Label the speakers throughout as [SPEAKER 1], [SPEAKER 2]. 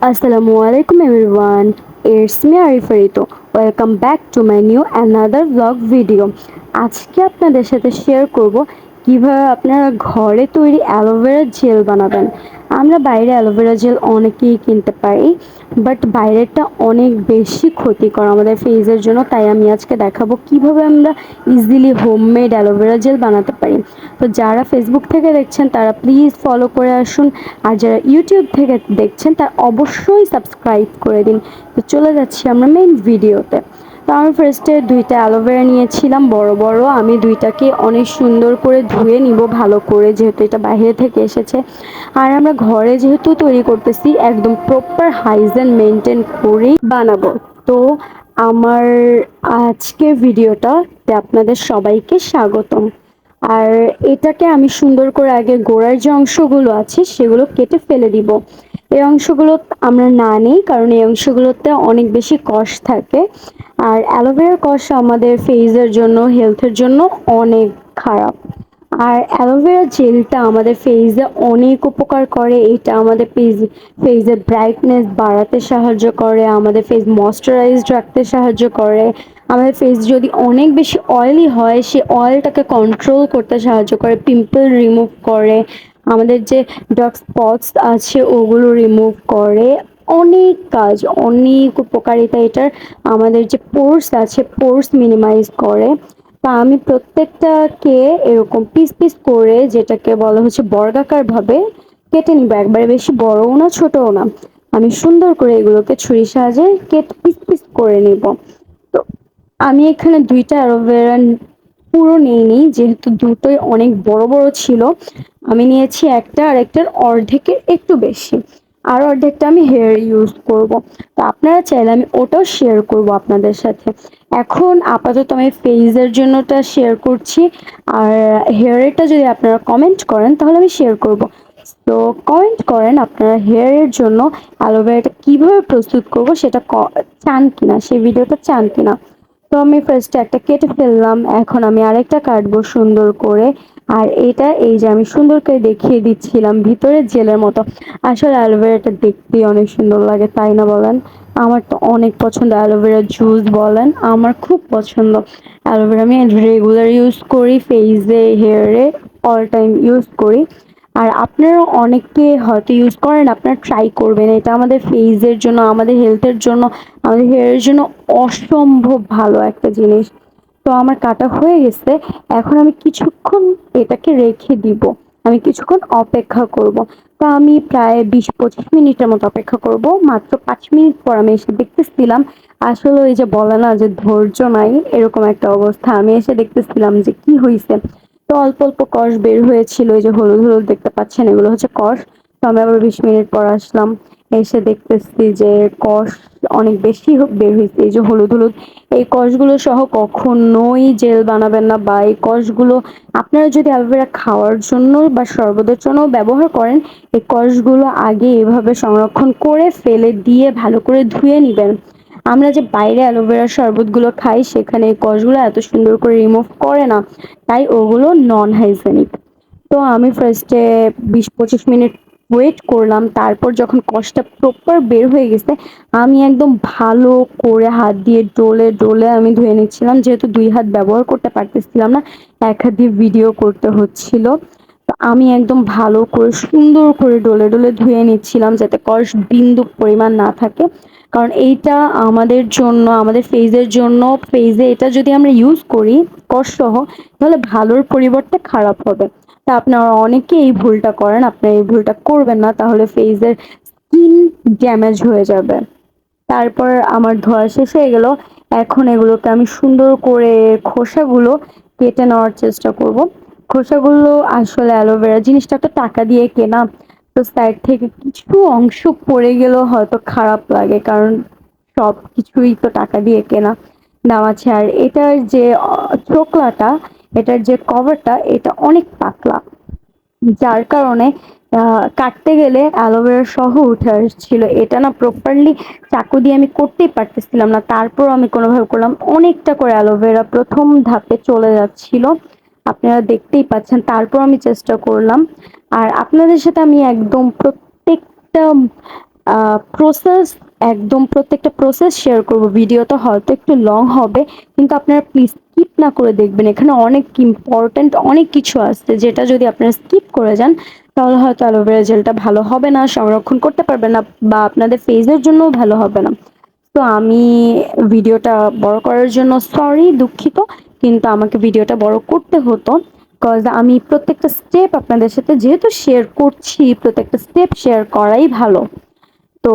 [SPEAKER 1] আসসালামু আলাইকুম everyone it's me আরিফারিত welcome back to my new another blog video আজকে আপনাদের সাথে শেয়ার করব কীভাবে আপনারা ঘরে তৈরি অ্যালোভেরার জেল বানাবেন। আমরা বাইরে অ্যালোভেরা জেল অনেকেই কিনতে পারি বাট বাইরেরটা অনেক বেশি ক্ষতিকর আমাদের ফেসের জন্য, তাই আমি আজকে দেখাবো কীভাবে আমরা ইজিলি হোমমেড অ্যালোভেরা জেল বানাতে পারি। তো যারা ফেসবুক থেকে দেখছেন, তারা প্লিজ ফলো করে আসুন, আর যারা ইউটিউব থেকে দেখছেন, তারা অবশ্যই সাবস্ক্রাইব করে দিন। তো চলে যাচ্ছি আমরা মেইন ভিডিওতে আমি ফার্স্টে দুইটা অ্যালোভেরা নিয়েছিলাম, বড় বড়। আমি দুইটাকে অনেক সুন্দর করে ধুয়ে নিব ভালো করে, যেহেতু এটা বাইরে থেকে এসেছে। আর আমরা ঘরে যেহেতু তৈরি করতেছি, একদম প্রপার হাইজেন মেনটেন করেই বানাবো। তো আমার আজকের ভিডিওটাতে আপনাদের সবাইকে স্বাগতম। আর এটাকে আমি সুন্দর করে আগে গোড়ার যে অংশগুলো আছে, সেগুলো কেটে ফেলে দিব। এই অংশগুলো আমরা না নিই, কারণ এই অংশগুলোতে অনেক বেশি কষ থাকে। আর অ্যালোভেরার কষ আমাদের ফেসের জন্য, হেলথের জন্য অনেক খারাপ। আর অ্যালোভেরা জেলটা আমাদের ফেসে অনেক উপকার করে, এটা আমাদের ফেস ফেসের ব্রাইটনেস বাড়াতে সাহায্য করে, আমাদের ফেস ময়শ্চারাইজড রাখতে সাহায্য করে। আমাদের ফেস যদি অনেক বেশি অয়েলি হয়, সে অয়েলটাকে কন্ট্রোল করতে সাহায্য করে পিম্পল রিমুভ করে। আমাদের যে ডার্ক স্পটস আছে, ওগুলো রিমুভ করে অনেক কাজ, অনেক উপকারিতা এটার আমাদের যে পোর্স আছে পোর্স মিনিমাইজ করে। তা আমি প্রত্যেকটাকে এরকম পিস পিস করে যেটাকে বলা হচ্ছে বর্গাকারভাবে কেটে নিব। একবারে বেশি বড়ও না, ছোটও না। আমি সুন্দর করে এগুলোকে ছুরি সাহায্যে কেটে পিস পিস করে নিব। তো আমি এখানে দুইটা অ্যালোভেরা পুরো নিইনি, যেহেতু দুটোই অনেক বড় বড় ছিল। আমি নিয়েছি একটা আর একটার অর্ধেকের একটু বেশি। আর অর্ধেকটা আমি হেয়ার ইউজ করব। তো আপনারা চাইলে আমি ওটাও শেয়ার করব আপনাদের সাথে। এখন আপাতত আমি ফেজের জন্যটা শেয়ার করছি। আর হেয়ারেরটা যদি আপনারা কমেন্ট করেন, তাহলে আমি শেয়ার করব। তো কমেন্ট করেন আপনারা হেয়ারের জন্য অ্যালোভেরাটা কীভাবে প্রস্তুত করব, সেটা চান কিনা, সেই ভিডিওটা চান কিনা। তো আমি ফার্স্টে একটা কেটে ফেললাম, এখন আমি আরেকটা কাটবো সুন্দর করে। আর এটা এই যে আমি সুন্দর করে দেখিয়ে দিচ্ছিলাম ভিতরে জেলের মতো। আসলে অ্যালোভেরাটা দেখতেই অনেক সুন্দর লাগে, তাই না বলেন? আমার তো অনেক পছন্দ অ্যালোভেরা জুস বলেন, আমার খুব পছন্দ। অ্যালোভেরা আমি রেগুলার ইউজ করি ফেসে হেয়ারে অল টাইম ইউজ করি। আর আপনারা অনেকে হয়তো ইউজ করেন, আপনারা ট্রাই করবেন। এটা আমাদের ফেসের জন্য, আমাদের হেলথের জন্য, আমাদের হেয়ারের জন্য অসম্ভব ভালো একটা জিনিস। তো আমার কাটা হয়ে গেছে, এখন আমি কিছুক্ষণ এটাকে রেখে দিব। আমি কিছুক্ষণ অপেক্ষা করব। তা আমি প্রায় বিশ পঁচিশ মিনিটের মতো অপেক্ষা করব। মাত্র পাঁচ মিনিট পর আমি এসে দেখতেছিলাম, আসলে ওই যে বলে না যে ধৈর্য নাই, এরকম একটা অবস্থা। আমি এসে দেখতেছিলাম যে কি হয়েছে তো অল্প অল্প কষ বের হয়েছিল, এই যে হলুদ হলুদ দেখতে পাচ্ছেন, এগুলো হচ্ছে কষ। তো আমি আবার বিশ মিনিট পর আসলাম, এসে দেখতেছি যে কষ অনেক বেশি বের হয়েছে। এই যে হলুদ হলুদ, এই কষগুলো সহ কখনোই জেল বানাবেন না বা এই কষগুলো আপনারা যদি অ্যালোভেরা খাওয়ার জন্য বা শরবতের জন্য ব্যবহার করেন, এই কষগুলো আগে এভাবে সংরক্ষণ করে ফেলে দিয়ে ভালো করে ধুয়ে নেবেন। আমরা যে বাইরে অ্যালোভেরা শরবতগুলো খাই, সেখানে কষগুলো এত সুন্দর করে রিমুভ করে না। তাই ওগুলো নন হাইজেনিক তো আমি ফার্স্টে বিশ পঁচিশ মিনিট ওয়েট করলাম। তারপর যখন কষটা প্রপার বের হয়ে গেছে, আমি একদম ভালো করে হাত দিয়ে ডোলে ডোলে আমি ধুয়ে নিচ্ছিলাম। যেহেতু দুই হাত ব্যবহার করতে পারতেছিলাম না, এক হাত দিয়ে ভিডিও করতে হচ্ছিল। আমি একদম ভালো করে, সুন্দর করে ডলে ডলে ধুয়ে নিচ্ছিলাম যাতে কষ বিন্দু পরিমাণ না থাকে। কারণ এইটা আমাদের জন্য, আমাদের ফেজের জন্য, ফেজে এটা যদি আমরা ইউজ করি কষ সহ তাহলে ভালোর পরিবর্তে খারাপ হবে। তা আপনারা অনেকে এই ভুলটা করেন আপনারা এই ভুলটা করবেন না, তাহলে ফেজের স্কিন ড্যামেজ হয়ে যাবে। তারপর আমার ধোয়া শেষ হয়ে গেল, এখন এগুলোকে আমি সুন্দর করে খোসাগুলো কেটে নেওয়ার চেষ্টা করব। খোসাগুলো আসলে অ্যালোভেরা জিনিসটা তো টাকা দিয়ে কেনা। তো সাইড থেকে কিছু অংশ পড়ে গেলেও হয়তো খারাপ লাগে, কারণ সব কিছুই তো টাকা দিয়ে কেনা। দাম আছে, আর এটার যে চোকলাটা এটার যে কভারটা এটা অনেক পাতলা। যার কারণে কাটতে গেলে অ্যালোভেরা সহ উঠে আসছিল। এটা না প্রপারলি চাকু দিয়ে আমি করতেই পারতেছিলাম না। তারপর আমি কোনোভাবে করলাম। অনেকটা করে অ্যালোভেরা প্রথম ধাপে চলে যাচ্ছিল। আপনারা দেখতেই পাচ্ছেন, তারপর আমি চেষ্টা করলাম। আর আপনাদের সাথে আমি একদম প্রত্যেকটা প্রসেস একদম প্রত্যেকটা প্রসেস শেয়ার করব। ভিডিওটা হয়তো একটু লং হবে, কিন্তু আপনারা প্লিজ স্কিপ না করে দেখবেন। এখানে অনেক ইম্পর্ট্যান্ট অনেক কিছু আসছে, যেটা যদি আপনারা স্কিপ করে যান, তাহলে হয়তো অ্যালোভেরা জেলটা ভালো হবে না, সংরক্ষণ করতে পারবেন না, বা আপনাদের ফেসের জন্যও ভালো হবে না। তো আমি ভিডিওটা বড় করার জন্য সরি দুঃখিত। কিন্তু আমাকে ভিডিওটা বড় করতে হতো কজ আমি প্রত্যেকটা স্টেপ আপনাদের সাথে যেহেতু শেয়ার করছি, প্রত্যেকটা স্টেপ শেয়ার করাই ভালো। তো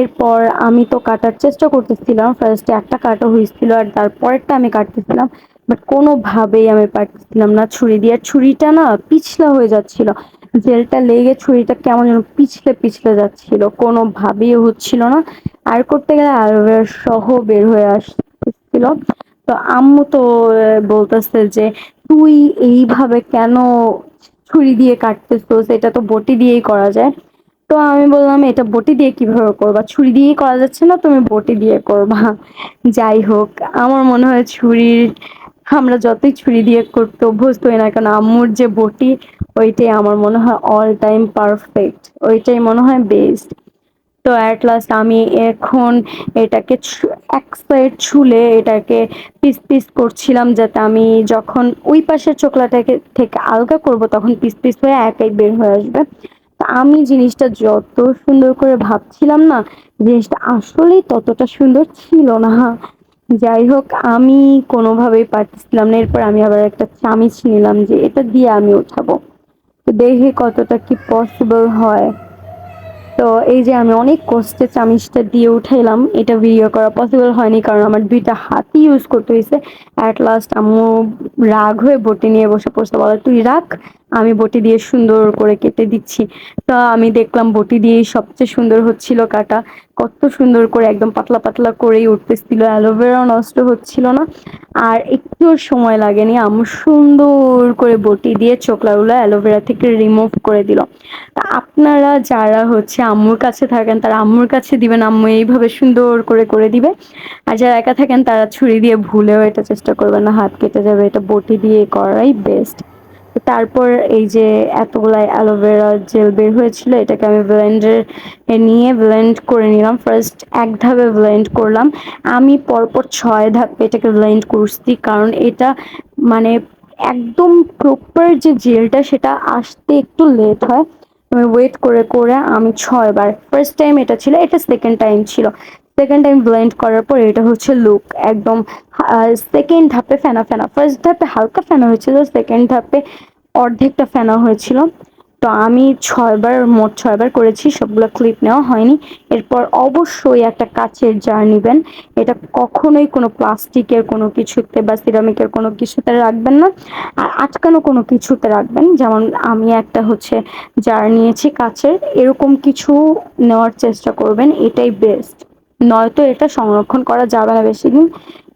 [SPEAKER 1] এরপর আমি তো কাটার চেষ্টা করতেছিলাম। ফার্স্টে একটা কাটা হয়েছিল আর তারপরেরটা আমি কাটতেছিলাম। বাট কোনোভাবেই আমি পারতেছিলাম না। ছুরি দিয়ে ছুরিটা না পিছলা হয়ে যাচ্ছিল। জেলটা লেগে ছুরিটা কেমন যেন পিছলে পিছলে যাচ্ছিল। কোনোভাবেই হচ্ছিল না। আর করতে গেলে অ্যালোভেরা সহ বের হয়ে আসছিল তো আম্মু তো বলতেছে যে, তুই এইভাবে কেন ছুরি দিয়ে কাটতেছিস এটা তো বটি দিয়েই করা যায়। তো আমি বললাম, এটা বটি দিয়ে কীভাবে করবা? ছুরি দিয়েই করা যাচ্ছে না, তুমি বটি দিয়ে করবা? যাই হোক, আমার মনে হয় ছুরির, আমরা যতই ছুরি দিয়ে করতে অভ্যস্ত হই না কেন, আম্মুর যে বটি, ওইটাই আমার মনে হয় অল টাইম পারফেক্ট ওইটাই মনে হয় বেস্ট তো অ্যাট লাস্ট আমি এখন এটাকে এক সাইড ছুলে এটাকে পিস পিস করছিলাম যাতে আমি যখন ওই পাশের চোখলাটাকে থেকে আলগা করব তখন পিস পিস হয়ে একাই বের হয়ে আসবে। তো আমি জিনিসটা যত সুন্দর করে ভাবছিলাম না, জিনিসটা আসলেই ততটা সুন্দর ছিল না। যাই হোক, আমি কোনোভাবেই পারতেছিলাম না। এরপর আমি আবার একটা চামিচ নিলাম যে এটা দিয়ে আমি উঠাবো। তো দেখি কতটা কি পসিবল হয়। তো এই যে আমি অনেক কষ্টে চামিচটা দিয়ে উঠাইলাম, এটা ভিডিও করা পসিবল হয়নি কারণ আমার দুইটা হাতই ইউজ করতে হয়েছে অ্যাট লাস্ট আম্মু রাগ হয়ে বটি নিয়ে বসে পড়ছে, বলে, তুই রাখ আমি বটি দিয়ে সুন্দর করে কেটে দিচ্ছি। তো আমি দেখলাম বটি দিয়েই সবচেয়ে সুন্দর হচ্ছিল কাটা। কত সুন্দর করে একদম পাতলা পাতলা করেই উঠতেছিল, অ্যালোভেরাও নষ্ট হচ্ছিল না। আর একটু সময় লাগেনি, আম্মু সুন্দর করে বটি দিয়ে চোকলাগুলো অ্যালোভেরা থেকে রিমুভ করে দিল। আপনারা যারা হচ্ছে আম্মুর কাছে থাকেন, তারা আম্মুর কাছে দিবেন, আম্মু এইভাবে সুন্দর করে করে দিবে। আর যারা একা থাকেন, তারা ছুরি দিয়ে ভুলেও এটা চেষ্টা করবেন না, হাত কেটে যাবে, এটা বটি দিয়ে করাই বেস্ট তারপর এই যে এতগুলাই অ্যালোভেরা জেল বের হয়েছিল, এটাকে আমি ব্লেন্ডার নিয়ে ব্লেন্ড করে নিলাম। ফার্স্ট এক ধাপে ব্লেন্ড করলাম। আমি পরপর ছয় ধাপে এটাকে ব্লেন্ড করছি, কারণ এটা মানে একদম প্রপার যে জেলটা, সেটা আসতে একটু লেট হয়। ওয়েট করে করে আমি ছয়বার ফার্স্ট টাইম এটা ছিল, এটা সেকেন্ড টাইম ছিল। সেকেন্ড টাইম ব্লেন্ড করার পর এটা হচ্ছে লুক একদম সেকেন্ড ধাপে ফেনা ফেনা। ফার্স্ট ধাপে হালকা ফেনা হয়েছিল সেকেন্ড ধাপে অর্ধেকটা ফেনা হয়েছিল। তো আমি ছয়বার, মোট ছয়বার করেছি, সবগুলো ক্লিপ নেওয়া হয়নি। এরপর অবশ্যই একটা কাচের জার নেবেন। এটা কখনোই কোনো প্লাস্টিকের কোনো কিছুতে বা সিরামিকের কোনো কিছুতে রাখবেন না। আর আটকানো কোনো কিছুতে রাখবেন। যেমন আমি একটা হচ্ছে জার নিয়েছি কাচের। এরকম কিছু নেওয়ার চেষ্টা করবেন, এটাই বেস্ট নয়তো এটা সংরক্ষণ করা যাবে না বেশি দিন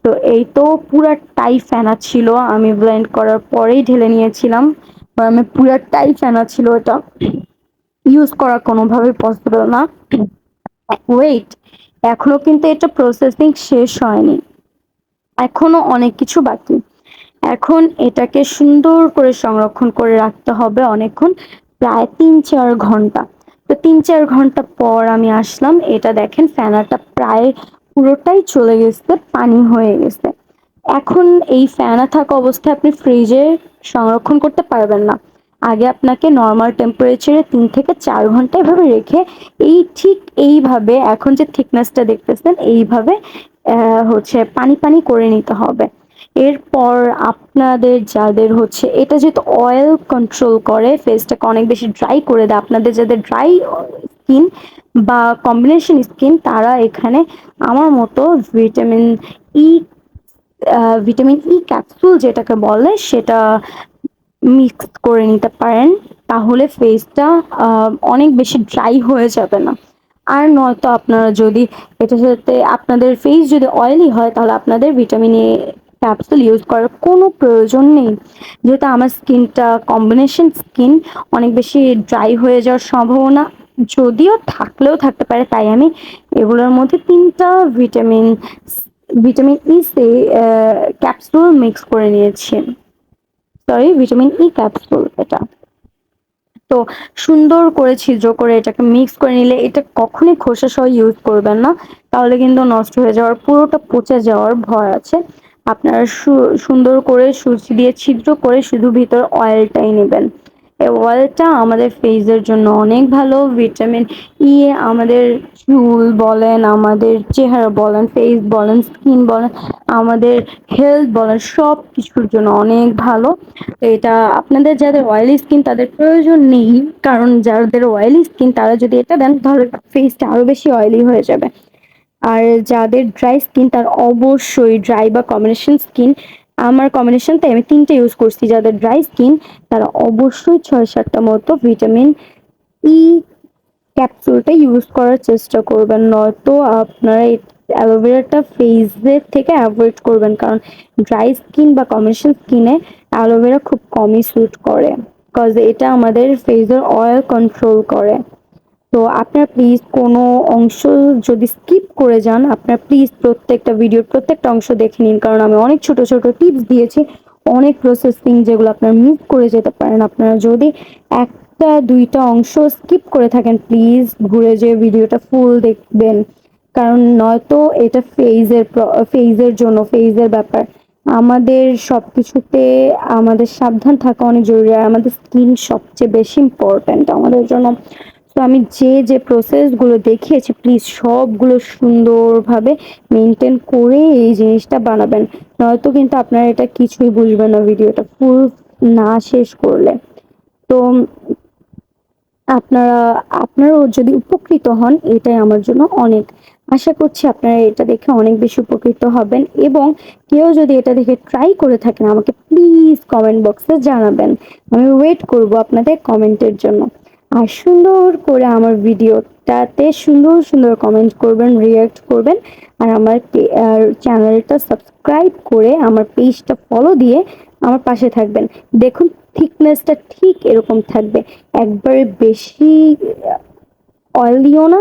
[SPEAKER 1] তো এই তো পুরাটাই ফেনা ছিল, আমি ব্লেন্ড করার পরেই ঢেলে নিয়েছিলাম। আমি পুরাটাই ফেনা ছিল, এটা ইউজ করা কোনোভাবে পসিবল না। ওয়েট এখনও কিন্তু এটা প্রসেসিং শেষ হয়নি। এখনও অনেক কিছু বাকি। এখন এটাকে সুন্দর করে সংরক্ষণ করে রাখতে হবে অনেকক্ষণ, প্রায় তিন চার ঘণ্টা। তো তিন চার ঘণ্টা পর আমি আসলাম। এটা দেখেন ফ্যানাটা প্রায় পুরোটাই চলে গেছে, পানি হয়ে গেছে। এখন এই ফ্যানা থাকা অবস্থায় আপনি ফ্রিজে সংরক্ষণ করতে পারবেন না। আগে আপনাকে নর্মাল টেম্পারেচারে তিন থেকে চার ঘণ্টা এভাবে রেখে এই ঠিক এইভাবে, এখন যে থিকনেসটা দেখতেছেন, এইভাবে হচ্ছে পানি পানি করে নিতে হবে। এরপর আপনাদের যাদের হচ্ছে, এটা যেহেতু অয়েল কন্ট্রোল করে ফেসটাকে অনেক বেশি ড্রাই করে দেয়, আপনাদের যাদের ড্রাই স্কিন বা কম্বিনেশন স্কিন তারা এখানে আমার মতো vitamin E vitamin E capsule যেটাকে বলে, সেটা মিক্স করে নিতে পারেন, তাহলে ফেসটা অনেক বেশি ড্রাই হয়ে যাবে না। আর নয়তো আপনারা যদি, এটার সাথে আপনাদের ফেস যদি অয়েলি হয়, তাহলে আপনাদের ভিটামিন এ ক্যাপসুল ইউজ করার কোনো প্রয়োজন নেই। যেহেতু আমার স্কিনটা কম্বিনেশন স্কিন অনেক বেশি ড্রাই হয়ে যাওয়ার সম্ভাবনা যদিও থাকলেও থাকতে পারে, তাই আমি এগুলোর মধ্যে তিনটা ভিটামিন ভিটামিন ই সে ক্যাপসুল মিক্স করে নিয়েছি। সরি ভিটামিন ই ক্যাপসুল এটা। তো সুন্দর করে ছিদ্র করে এটাকে মিক্স করে নিলে এটা কখনোই খোসা সহ ইউজ করবেন না। তাহলে কিন্তু নষ্ট হয়ে যাওয়ার, পুরোটা পচে যাওয়ার ভয় আছে। আপনারা সুন্দর করে সুচি দিয়ে ছিদ্র করে শুধু ভিতর অয়েলটাই নেবেন। এই অয়েলটা আমাদের ফেসের জন্য অনেক ভালো ভিটামিন ই আমাদের চুল বলেন, আমাদের চেহারা বলেন ফেস বলেন স্কিন বলেন, আমাদের হেলথ বলেন সব কিছুর জন্য অনেক ভালো। তো এটা আপনাদের যাদের অয়েলি স্কিন তাদের প্রয়োজন নেই, কারণ যাদের অয়েলি স্কিন তারা যদি এটা দেন তাহলে ফেসটা আরও বেশি অয়েলি হয়ে যাবে। আর যাদের ড্রাই স্কিন তার অবশ্যই ড্রাই বা কম্বিনেশন স্কিন আমার কম্বিনেশনতে আমি তিনটে ইউজ করছি, যাদের ড্রাই স্কিন তারা অবশ্যই ছয় সাতটা মতো ভিটামিন ই ক্যাপসুলটা ইউজ করার চেষ্টা করবেন। নয়তো আপনারা অ্যালোভেরাটা ফেসের থেকে অ্যাভয়েড করবেন, কারণ ড্রাই স্কিন বা কম্বিনেশন স্কিনে অ্যালোভেরা খুব কমই স্যুট করে কজ এটা আমাদের ফেসের অয়েল কন্ট্রোল করে। তো আপনার প্লিজ কোনো অংশ যদি স্কিপ করে যান, আপনার প্লিজ প্রত্যেকটা ভিডিওর প্রত্যেকটা অংশ দেখে নিন। কারণ আমি অনেক ছোট ছোট টিপস দিয়েছি, অনেক প্রসেসিং যেগুলো আপনার মিস করে যেতে পারেন। আপনারা যদি একটা, দুইটা অংশ স্কিপ করে থাকেন প্লিজ ঘুরে যে ভিডিওটা ফুল দেখবেন। কারণ নয়তো এটা ফেজের ফেজের জন্য ফেজের ব্যাপার। আমাদের সব কিছুতে আমাদের সাবধান থাকা অনেক জরুরি, আর আমাদের স্কিন সবচেয়ে বেশি ইম্পর্ট্যান্ট আমাদের জন্য। তো আমি যে যে প্রসেসগুলো দেখিয়েছি প্লিজ সবগুলো সুন্দরভাবে মেনটেন করে এই জিনিসটা বানাবেন। নয়তো কিন্তু আপনারা এটা কিছুই বুঝবেন না ভিডিওটা ফুল না শেষ করলে। তো আপনারা, আপনারাও যদি উপকৃত হন, এটাই আমার জন্য অনেক। আশা করছি আপনারা এটা দেখে অনেক বেশি উপকৃত হবেন এবং কেউ যদি এটা দেখে ট্রাই করে থাকেন, আমাকে প্লিজ কমেন্ট বক্সে জানাবেন। আমি ওয়েট করব আপনাদের কমেন্টের জন্য। আর সুন্দর করে আমার ভিডিওটাতে সুন্দর সুন্দর কমেন্ট করবেন রিয়াক্ট করবেন। আর আমার চ্যানেলটা সাবস্ক্রাইব করে আমার পেজটা ফলো দিয়ে আমার পাশে থাকবেন। দেখুন থিকনেসটা ঠিক এরকম থাকবে। একবারে বেশি অয়েলিও না,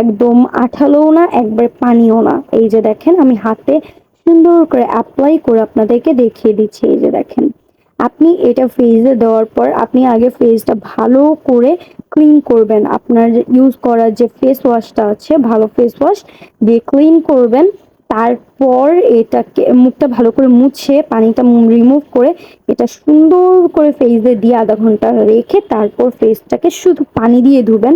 [SPEAKER 1] একদম আঠালোও না, একবারে পানিও না। এই যে দেখেন, আমি হাতে সুন্দর করে অ্যাপ্লাই করে আপনাদেরকে দেখিয়ে দিচ্ছি, এই যে দেখেন। আপনি এটা ফেসে দেওয়ার পর আপনি আগে ফেসটা ভালো করে ক্লিন করবেন। আপনার ইউজ করার যে ফেস ওয়াশটা আছে, ভালো ফেস ওয়াশ দিয়ে ক্লিন করবেন। তারপর এটাকে মুখটা ভালো করে মুছে পানিটা রিমুভ করে এটা সুন্দর করে ফেসে দিয়ে আধা ঘণ্টা রেখে তারপর ফেসটাকে শুধু পানি দিয়ে ধুবেন।